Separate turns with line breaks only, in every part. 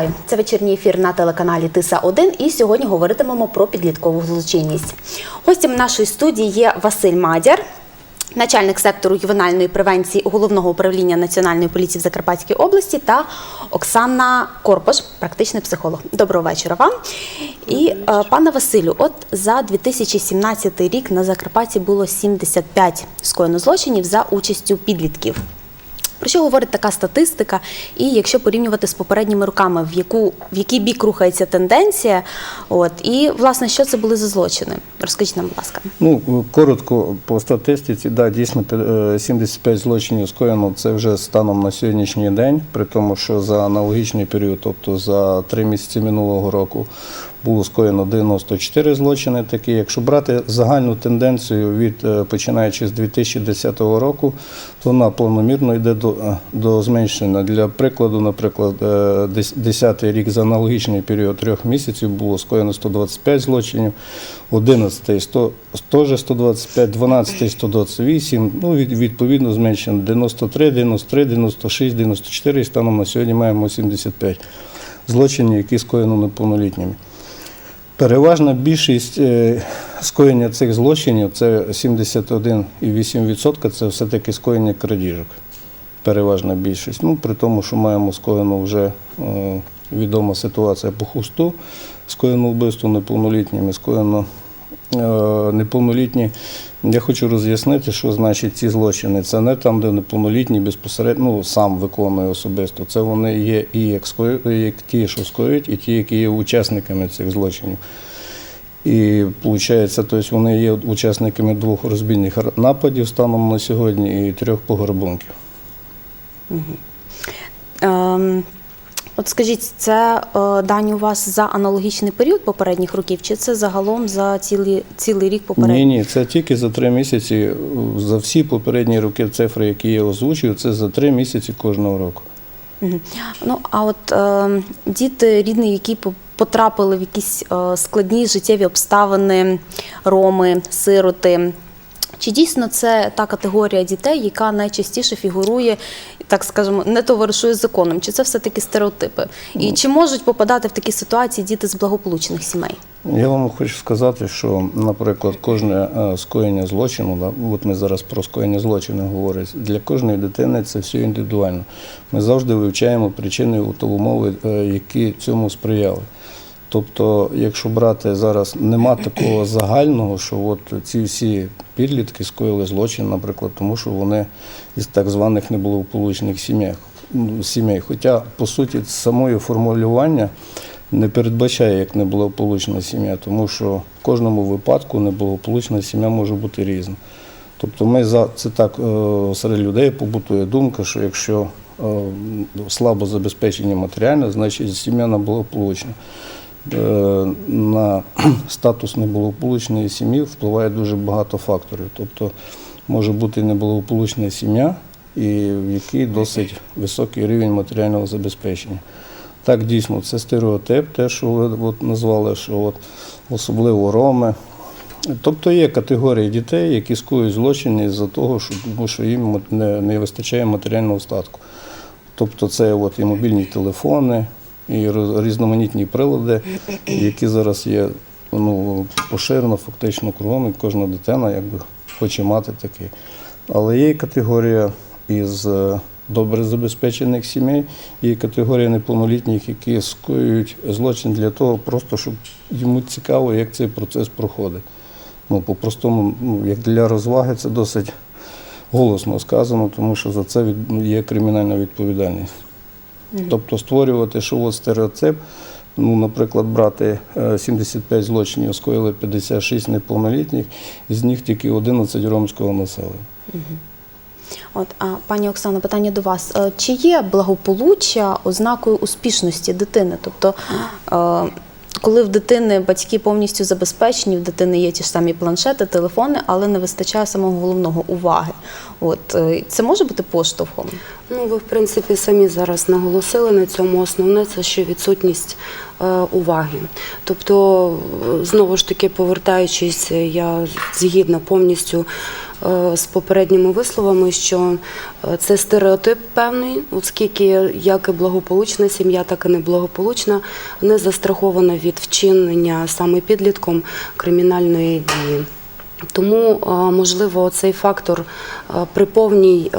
Вітаю! Це вечірній ефір на телеканалі Тиса 1 і сьогодні говоритимемо про підліткову злочинність. Гостем нашої студії є Василь Мадяр, начальник сектору ювенальної превенції головного управління Національної поліції в Закарпатській області та Оксана Корпош, практичний психолог. Доброго вечора вам. І е, пане Василю, от за 2017 рік на Закарпатті було 75 скоєно злочинів за участю підлітків. Про що говорить така статистика? І якщо порівнювати з попередніми роками, в яку в який бік рухається тенденція, от і власне що це були за злочини? Розкажіть нам, будь ласка.
Ну, коротко по статистиці, да, дійсно е, 75 злочинів скоєно це вже станом на сьогоднішній день, при тому, що за аналогічний період, тобто за три місяці минулого року, було скоєно 94 злочини такі. Якщо брати загальну тенденцію від е, починаючи з 2010 року, то вона планомірно йде до, е, до зменшення. Для прикладу, наприклад, е, дес- 10 рік за аналогічний період трьох місяців було скоєно 125 злочинів, 11 100, теж 125, 12 128, ну, від, відповідно зменшено 93, 93, 96, 94 і станом на сьогодні маємо 75 злочинів, які скоєно неповнолітніми. Переважна більшість е, скоєння цих злочинів це 71,8% це все-таки скоєння крадіжок. Переважна більшість. Ну, при тому, що маємо скоєну вже е, відома ситуація по хусту, скоєно вбивство неповнолітніми, скоєно неповнолітні. Я хочу роз'яснити, що значить ці злочини. Це не там, де неповнолітній безпосередньо ну, сам виконує особисто. Це вони є і як, ті, що скоюють, і ті, які є учасниками цих злочинів. І виходить, тобто вони є учасниками двох розбійних нападів станом на сьогодні і трьох пограбунків.
Ем, от скажіть, це е, дані у вас за аналогічний період попередніх років, чи це загалом за цілий, цілий рік
Ні,
попередній?
ні, це тільки за три місяці. За всі попередні роки цифри, які я озвучив, це за три місяці кожного року.
Ну а от е, діти рідні, які по- потрапили в якісь е, складні життєві обставини, роми, сироти. Чи дійсно це та категорія дітей, яка найчастіше фігурує, так скажемо, не товаришує з законом? Чи це все-таки стереотипи? І чи можуть попадати в такі ситуації діти з благополучних сімей?
Я вам хочу сказати, що, наприклад, кожне е, скоєння злочину, да, от ми зараз про скоєння злочину говоримо, для кожної дитини це все індивідуально. Ми завжди вивчаємо причини та умови, е, які цьому сприяли. Тобто, якщо брати зараз, нема такого загального, що от ці всі підлітки скоїли злочин, наприклад, тому що вони із так званих неблагополучних сімей. Хоча, по суті, самої формулювання не передбачає як неблагополучна сім'я, тому що в кожному випадку неблагополучна сім'я може бути різна. Тобто ми за це так е, серед людей побутує думка, що якщо е, слабо забезпечені матеріально, значить сім'я неблагополучна. Е, На статус неблагополучної сім'ї впливає дуже багато факторів. Тобто може бути неблагополучна сім'я, і в якій досить високий рівень матеріального забезпечення. Так, дійсно, це стереотип, те, що ви от назвали, що от особливо роми. Тобто є категорії дітей, які скоюють злочини з-за того, що, тому що їм не, не вистачає матеріального статку. Тобто це от і мобільні телефони, і різноманітні прилади, які зараз є ну, поширено фактично кругом, і кожна дитина якби, хоче мати такий. Але є категорія із е, добре забезпечених сімей, є категорія неповнолітніх, які скоюють злочин для того, просто щоб йому цікаво, як цей процес проходить. Ну, по-простому, ну, як для розваги, це досить голосно сказано, тому що за це є кримінальна відповідальність. Тобто створювати, що от стереотип, ну, наприклад, брати е, 75 злочинів, скоїли 56 неповнолітніх, із них тільки 11 ромського населення.
От, а пані Оксано, питання до вас: Е, чи є благополуччя ознакою успішності дитини? Тобто, е, коли в дитини батьки повністю забезпечені, в дитини є ті ж самі планшети, телефони, але не вистачає самого головного уваги. От е, це може бути поштовхом?
Ну, ви в принципі самі зараз наголосили на цьому. Основне це ще відсутність е, уваги. Тобто, е, знову ж таки, повертаючись, я згідна повністю з попередніми висловами, що е, це стереотип певний, оскільки як і благополучна сім'я, так і неблагополучна не застрахована від вчинення саме підлітком кримінальної дії. Тому, е, можливо, цей фактор е, при, повній, е,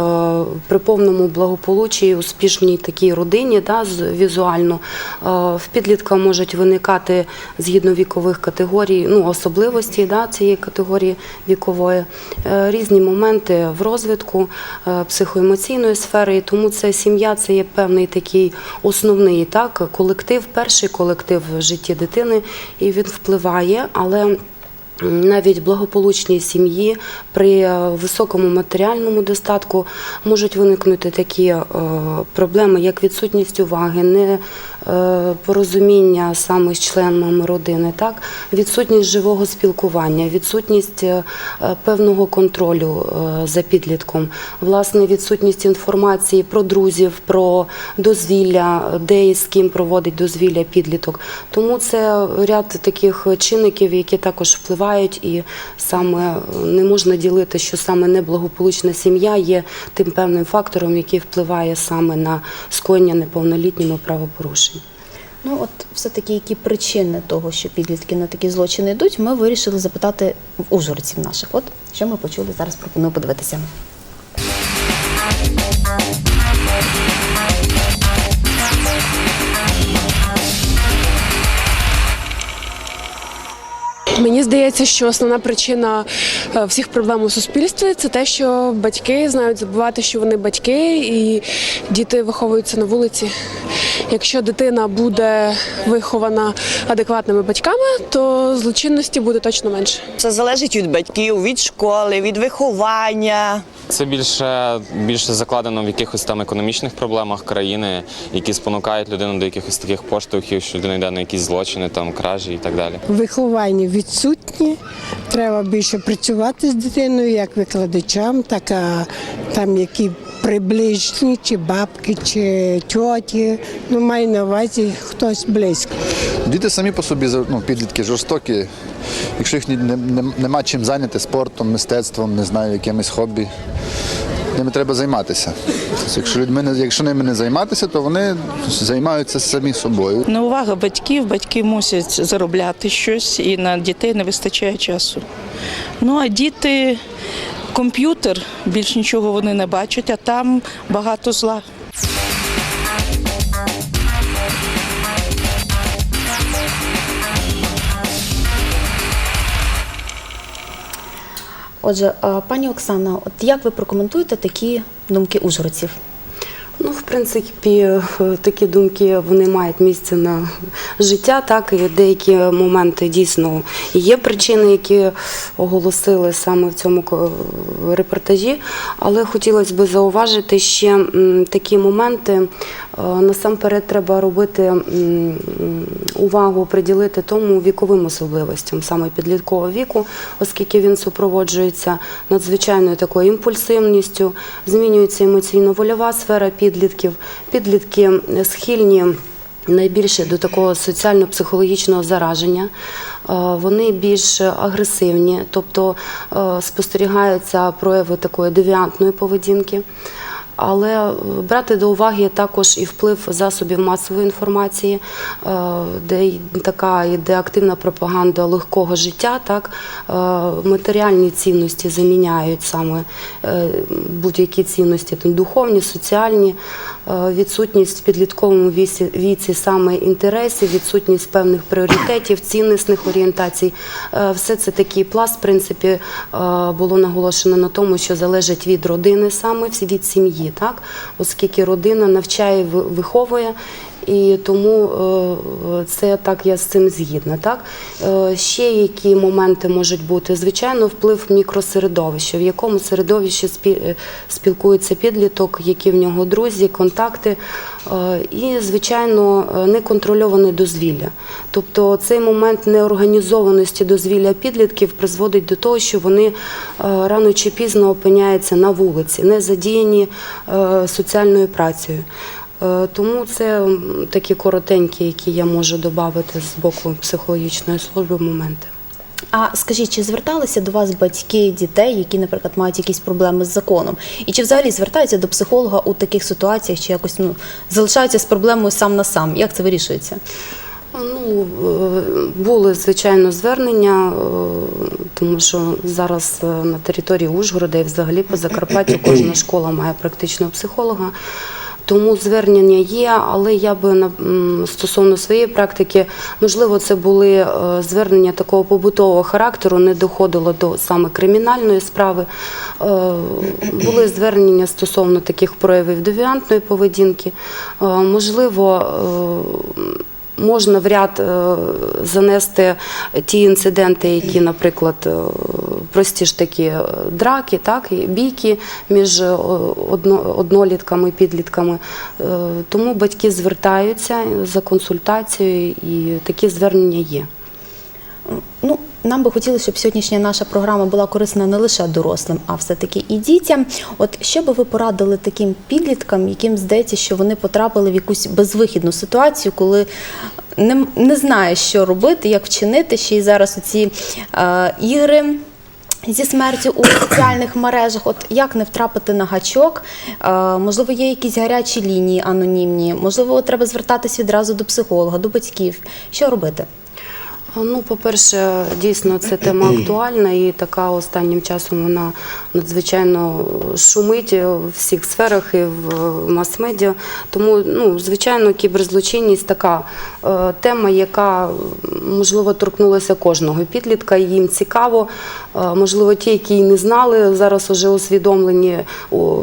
при повному благополуччі, успішній такій родині, да, візуально, в підлітка можуть виникати згідно вікових категорій, ну, особливості да, цієї категорії вікової, різні моменти в розвитку психоемоційної сфери. І тому це сім'я це є певний такий основний так, колектив, перший колектив в житті дитини, і він впливає, але навіть благополучній сім'ї при е, високому матеріальному достатку можуть виникнути такі е, проблеми, як відсутність уваги, порозуміння саме з членами родини, так відсутність живого спілкування, відсутність е, е, певного контролю е, за підлітком, власне, відсутність інформації про друзів, про дозвілля, де і з ким проводить дозвілля підліток. Тому це ряд таких чинників, які також впливають, і саме е, не можна ділити, що саме неблагополучна сім'я є тим певним фактором, який впливає саме на скоєння неповнолітніми правопорушень.
Ну от все-таки які причини того, що підлітки на такі злочини йдуть, ми вирішили запитати в ужгородців наших. От що ми почули зараз. Пропоную подивитися.
Мені здається, що основна причина е, всіх проблем у суспільстві це те, що батьки знають забувати, що вони батьки, і діти виховуються на вулиці. Якщо дитина буде вихована адекватними батьками, то злочинності буде точно менше.
Це залежить від батьків, від школи, від виховання.
Це більше, більше закладено в якихось там економічних проблемах країни, які спонукають людину до якихось таких поштовхів, що людина йде на якісь злочини, там кражі і так далі.
Виховання відсутні. Треба більше працювати з дитиною, як викладачам, так а там які приближні, чи бабки, чи тьоті. Ну, маю на увазі хтось близько.
Діти самі по собі ну, підлітки жорстокі. Якщо їх ні- не, не, нема чим зайняти спортом, мистецтвом, не знаю, якимось хобі, ними треба займатися. Тобто, якщо людьми не, якщо ними не займатися, то вони займаються самі собою.
Неувага батьків, батьки мусять заробляти щось, і на дітей не вистачає часу. Ну а діти, комп'ютер, більш нічого вони не бачать, а там багато зла.
Отже, пані Оксана, от як ви прокоментуєте такі думки ужгородців?
Ну, в принципі, е, такі думки вони мають місце на життя. Так і деякі моменти дійсно є причини, які оголосили саме в цьому ко- репортажі. Але хотілося б зауважити ще такі моменти. Е, Насамперед треба робити увагу приділити тому віковим особливостям саме підліткового віку, оскільки він супроводжується надзвичайною такою імпульсивністю, змінюється емоційно-вольова сфера підлітків. Підлітки схильні найбільше до такого соціально-психологічного зараження. Е, Вони більш агресивні, тобто е, спостерігаються прояви такої девіантної поведінки. Але е, брати до уваги також і вплив засобів масової інформації, е, де така йде активна пропаганда легкого життя, так е, матеріальні цінності заміняють саме будь-які цінності, там, духовні, соціальні, відсутність в підлітковому віці, віці саме інтересів, відсутність певних пріоритетів, ціннісних орієнтацій. Все це такий пласт, в принципі, було наголошено на тому, що залежить від родини саме від сім'ї, так оскільки родина навчає, ви- виховує. І тому е, це так я з цим згідна. Так Е, ще які моменти можуть бути? Звичайно, вплив мікросередовища, в якому середовищі е, спілкується підліток, які в нього друзі, контакти, і звичайно неконтрольоване дозвілля. Тобто цей момент неорганізованості дозвілля підлітків призводить до того, що вони рано чи пізно опиняються на вулиці, не задіяні соціальною працею. Е, Тому це такі коротенькі, які я можу додати з боку психологічної служби моменти.
А скажіть, чи зверталися до вас батьки дітей, які, наприклад, мають якісь проблеми з законом? І чи взагалі звертаються до психолога у таких ситуаціях, чи якось ну залишаються з проблемою сам на сам? Як це вирішується?
Ну, е, були, звичайно, звернення, е, тому що зараз е, на території Ужгорода і взагалі по Закарпаттю кожна школа має практичного психолога. Тому звернення є, але я би стосовно своєї практики, можливо, це були е, звернення такого побутового характеру, не доходило до саме кримінальної справи. Е, Були звернення стосовно таких проявів девіантної поведінки. Е, Можливо, можна в ряд е, занести ті інциденти, які, наприклад, е, прості ж такі е, драки, так, і бійки між одно- однолітками, підлітками. Тому батьки звертаються за консультацією і такі звернення є.
Ну, нам би хотілося, щоб сьогоднішня наша програма була корисна не лише дорослим, а все-таки і дітям. От що би ви порадили таким підліткам, яким здається, що вони потрапили в якусь безвихідну ситуацію, коли не, не знаєш, що робити, як вчинити, ще й зараз оці е, ігри. Зі смертю у соціальних мережах, от як не втрапити на гачок? Е, можливо, є якісь гарячі лінії анонімні, можливо, треба звертатись відразу до психолога, до батьків. Що робити?
Ну, по-перше, дійсно це тема актуальна і така останнім часом вона надзвичайно шумить в всіх сферах і в мас-медіа. Тому, ну, звичайно, кіберзлочинність така е, тема, яка можливо торкнулася кожного підлітка. і Їм цікаво. Е, можливо, ті, які й не знали, зараз вже усвідомлені у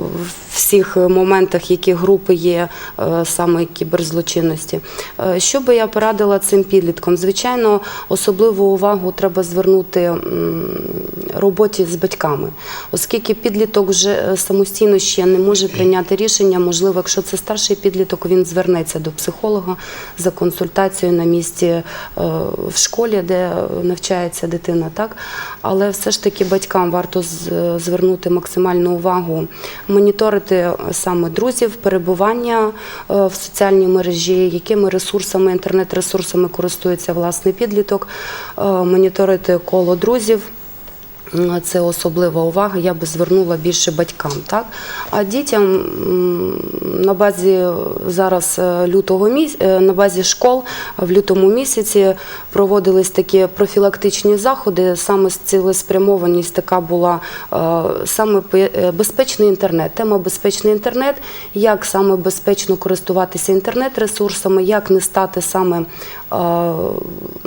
всіх моментах, які групи є е, саме кіберзлочинності. Е, Що би я порадила цим підліткам? Звичайно, особливу увагу треба звернути роботі з батьками, оскільки підліток вже е, самостійно ще не може прийняти рішення. Можливо, якщо це старший підліток, він звернеться до психолога за консультацією на місці е, в школі, де навчається дитина. Так, але все ж таки батькам варто звернути максимальну увагу, моніторити саме друзів, перебування е, в соціальній мережі, якими ресурсами, інтернет-ресурсами користується власний підліток, е, моніторити коло друзів. Це особлива увага, я би звернула більше батькам. Так? А дітям на базі зараз е, лютого міс... е, на базі школ в лютому місяці проводились такі профілактичні заходи. Саме цілеспрямованість така була е, саме безпечний інтернет. Тема безпечний інтернет, як саме безпечно користуватися інтернет-ресурсами, як не стати саме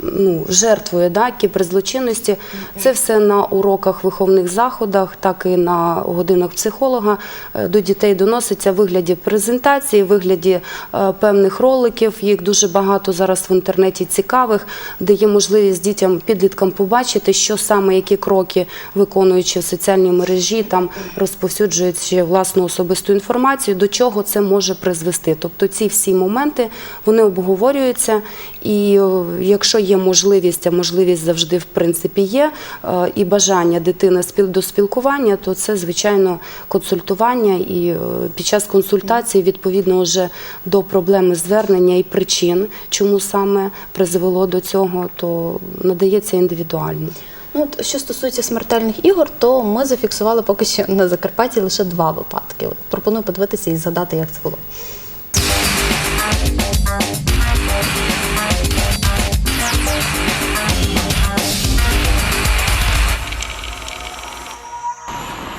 ну, жертвою да, кіберзлочинності. Це все на уроках, виховних заходах, так і на годинах психолога е, до дітей доноситься в вигляді презентації, в вигляді е, певних роликів. Їх дуже багато зараз в інтернеті цікавих, де є можливість дітям, підліткам побачити, що саме які кроки виконуючи в соціальній мережі, там розповсюджуючи власну особисту інформацію, до чого це може призвести. Тобто ці всі моменти вони обговорюються, і е, якщо є можливість, а можливість завжди в принципі є, е, і бажання дитини до спілкування, то це звичайно консультування. І е, під час консультації відповідно вже до проблеми звернення і причин, чому саме призвело до цього, то надається індивідуально.
Ну, от, що стосується смертельних ігор, то ми зафіксували поки що на Закарпатті лише два випадки. От, пропоную подивитися і згадати, як це було.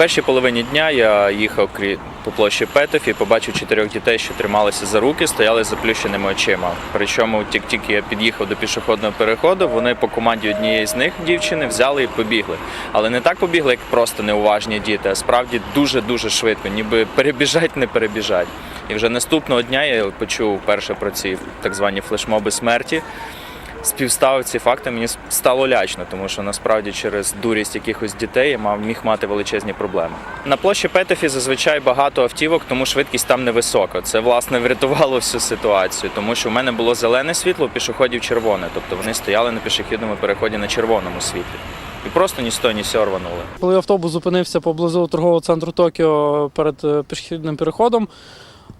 Першій половині дня я їхав по площі Петеф і побачив чотирьох дітей, що трималися за руки, стояли заплющеними очима. Причому тільки тільки я під'їхав до пішохідного переходу, вони по команді однієї з них дівчини взяли і побігли. Але не так побігли, як просто неуважні діти, а справді дуже дуже швидко, ніби перебіжать, не перебіжать. І вже наступного дня я почув перше про ці так звані флешмоби смерті співставив ці факти, мені стало лячно, тому що насправді через дурість якихось дітей я мав міг мати величезні проблеми. На площі Петефі зазвичай багато автівок, тому швидкість там невисока. Це власне врятувало всю ситуацію, тому що в мене було зелене світло, пішоходів червоне, тобто вони стояли на пішохідному переході на червоному світлі. І просто ні того, ні з сього рванули.
Коли автобус зупинився поблизу торгового центру Токіо перед е, пішохідним переходом,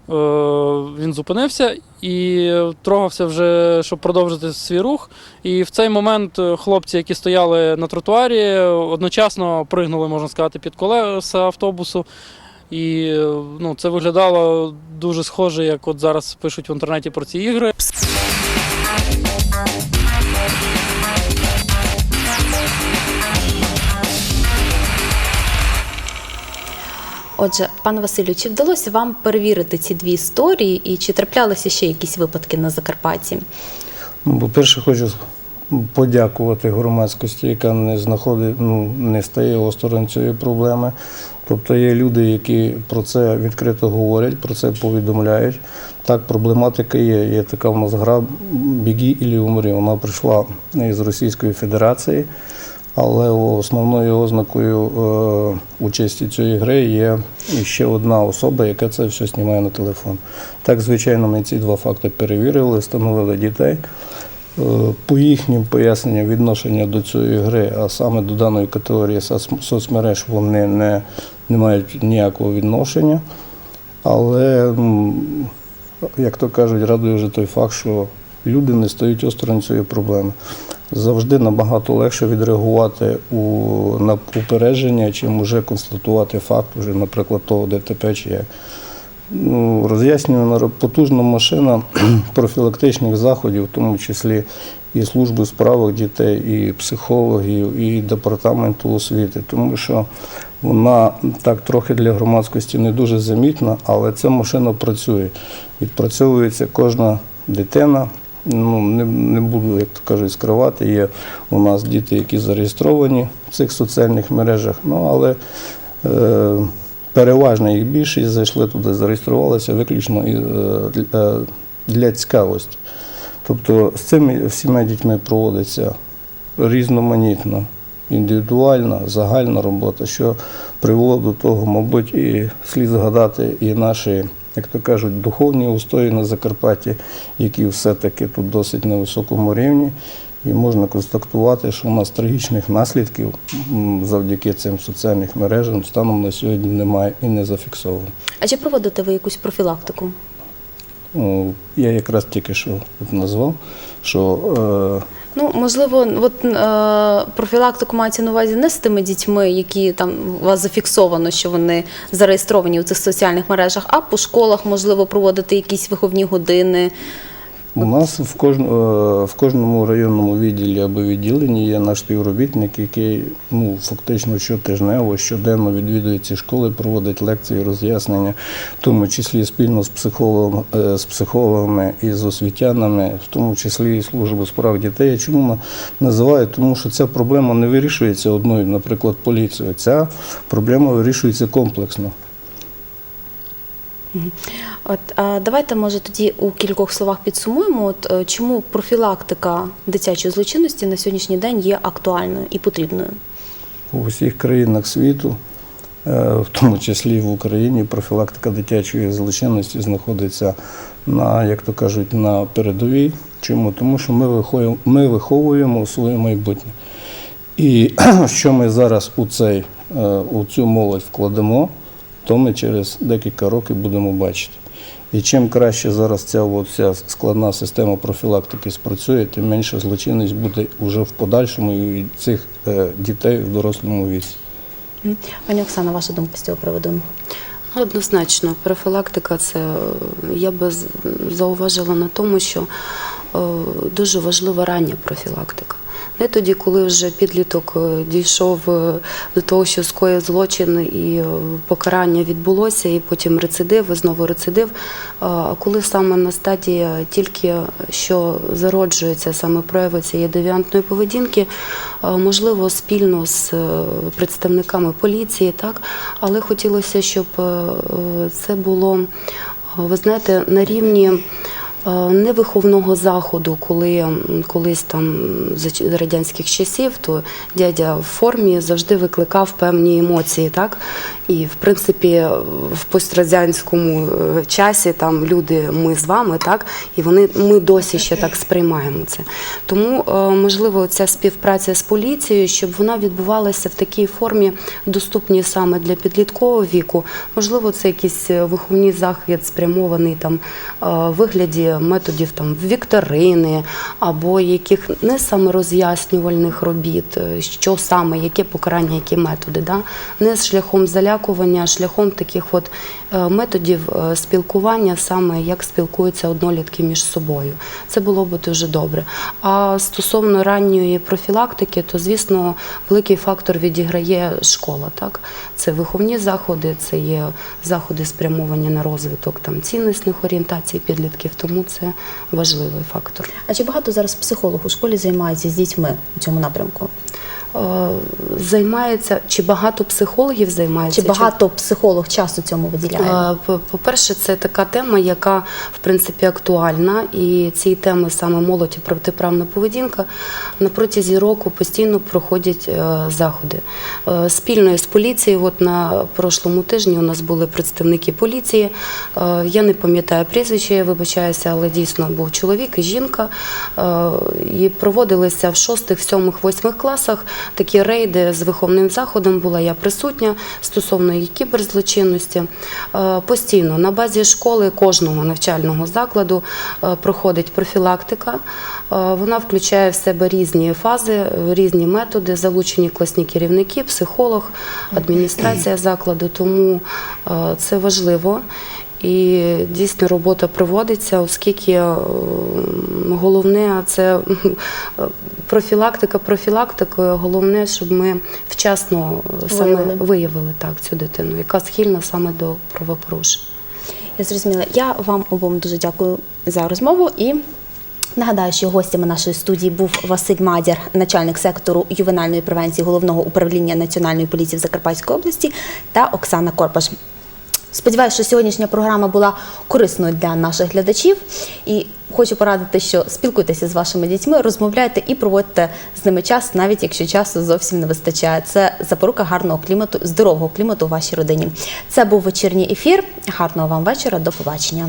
він зупинився і трогався вже, щоб продовжити свій рух. І в цей момент е, хлопці, які стояли на тротуарі, одночасно пригнули, можна сказати, під колеса автобусу. І е, ну, це виглядало дуже схоже, як от зараз пишуть в інтернеті про ці ігри.
Отже, пане Василю, чи вдалося вам перевірити ці дві історії, і чи траплялися ще якісь випадки на Закарпатті?
Ну, По-перше, хочу подякувати громадськості, яка не знаходить, ну, не стає осторонь цієї проблеми. Тобто є люди, які про це відкрито говорять, про це повідомляють. Так, проблематика є. Є така в нас гра Бігі і умрі. Вона прийшла із Російської Федерації, але основною ознакою е, участі цієї гри є ще одна особа, яка це все знімає на телефон. Так, звичайно, ми ці два факти перевірили, встановили дітей. Е, По їхнім поясненням відношення до цієї гри, а саме до даної категорії соцмереж, вони не, не мають ніякого відношення. Але, як то кажуть, радує вже той факт, що люди не стають осторонь цієї проблеми. Завжди набагато легше відреагувати у, на упередження, чим вже констатувати факт, вже, наприклад, того ДТП чи як. Ну, роз'яснювана потужна машина профілактичних заходів, в тому числі і служби у справах дітей, і психологів, і департаменту освіти, тому що вона так трохи для громадськості не дуже замітна, але ця машина працює. Відпрацьовується кожна дитина. Ну, не, не буду, як то кажуть, скривати. Є у нас діти, які зареєстровані в цих соціальних мережах, ну але е, переважна їх більшість зайшли туди, зареєструвалися виключно е, для- цікавості. Тобто з цими всіма дітьми проводиться різноманітна, індивідуальна, загальна робота, що привело до того, мабуть, і слід згадати і наші, як то кажуть, духовні устої на Закарпатті, які все-таки тут досить на високому рівні. І можна констатувати, що у нас трагічних наслідків завдяки цим соціальним мережам станом на сьогодні немає і не зафіксовано.
А чи проводите ви якусь профілактику?
Я якраз тільки що назвав, що е,
Ну, можливо, от е, профілактику мається на увазі не з тими дітьми, які там у вас зафіксовано, що вони зареєстровані у цих соціальних мережах, а по школах, можливо, проводити якісь виховні години.
У нас в, кожн, е, в кожному районному відділі або відділенні є наш співробітник, який ну, фактично щотижнево, щоденно відвідує ці школи, проводить лекції, роз'яснення, в тому числі спільно з, психологом, е, з психологами і з освітянами, в тому числі і служби справ дітей. Чому на- називаю? Тому що ця проблема не вирішується одною, наприклад, поліцією. Ця проблема вирішується комплексно.
От давайте, може, тоді у кількох словах підсумуємо, от е, чому профілактика дитячої злочинності на сьогоднішній день є актуальною і потрібною.
у всіх країнах світу, е, в тому числі в Україні, профілактика дитячої злочинності знаходиться на, як то кажуть, на передовій. Чому? Тому що ми виховуємо, ми виховуємо своє майбутнє. І що ми зараз у, цей, е, у цю молодь вкладемо, то ми через декілька років будемо бачити. І чим краще зараз ця от вся складна система профілактики спрацює, тим менше злочинність буде вже в подальшому і від цих е, дітей в дорослому віці.
Пані Оксана, ваша думка з цього приводу?
Ну, Однозначно, профілактика це я би зауважила на тому, що е, дуже важлива рання профілактика. Не тоді, коли вже підліток е, дійшов е, до того, що скоїв злочин і е, покарання відбулося, і потім рецидив, і знову рецидив. А коли саме на стадії тільки що зароджується саме прояви цієї девіантної поведінки, можливо, спільно з представниками поліції, так, але хотілося, щоб це було, ви знаєте, на рівні невиховного заходу, коли колись там за радянських часів, то дядя в формі завжди викликав певні емоції, так? І в принципі в пострадянському е, часі там люди, ми з вами, так, і вони ми досі ще так сприймаємо це. Тому е, можливо ця співпраця з поліцією, щоб вона відбувалася в такій формі, доступній саме для підліткового віку. Можливо, це якийсь е, виховний захід спрямований там е, вигляді методів там вікторини або яких не самороз'яснювальних робіт, е, що саме, яке покарання, які методи, да? не з шляхом залякування, а шляхом таких от е, методів е, спілкування, саме як спілкуються однолітки між собою. Це було б дуже добре. А стосовно ранньої профілактики, то звісно великий фактор відіграє школа. Так, це виховні заходи, це є заходи спрямовані на розвиток там ціннісних орієнтацій підлітків. Тому це важливий фактор.
А чи багато зараз психолог у школі займається з дітьми у цьому напрямку?
Е, Займається чи багато психологів займається?
Чи багато психолог часу цьому виділяє?
Е, по- По-перше, це така тема, яка в принципі актуальна, і ці теми саме молодь і протиправна поведінка на протязі року постійно проходять е, заходи. Спільно з поліцією, от на прошлому тижні у нас були представники поліції. Я не пам'ятаю прізвище, я вибачаюся, але дійсно був чоловік і жінка. І проводилися в шостих, сьомих, восьмих класах такі рейди з виховним заходом. Була я присутня стосовно її кіберзлочинності. Е, Постійно на базі школи кожного навчального закладу е, проходить профілактика. Е, Вона включає в себе різні фази, різні методи, залучені класні керівники, психолог, адміністрація закладу. Тому це важливо. І дійсно робота проводиться, оскільки е, головне це е, профілактика профілактикою. Головне, щоб ми вчасно е, саме
Виявили.
виявили так цю дитину, яка схильна саме до правопорушень.
Я зрозуміла. Я вам обом дуже дякую за розмову і. Нагадаю, що гостями нашої студії був Василь Мадяр, начальник сектору ювенальної превенції головного управління Національної поліції в Закарпатській області, та Оксана Корпаш. Сподіваюся, що сьогоднішня програма була корисною для наших глядачів. І хочу порадити, що спілкуйтеся з вашими дітьми, розмовляйте і проводьте з ними час, навіть якщо часу зовсім не вистачає. Це запорука гарного клімату, здорового клімату у вашій родині. Це був вечірній ефір. Гарного вам вечора. До побачення.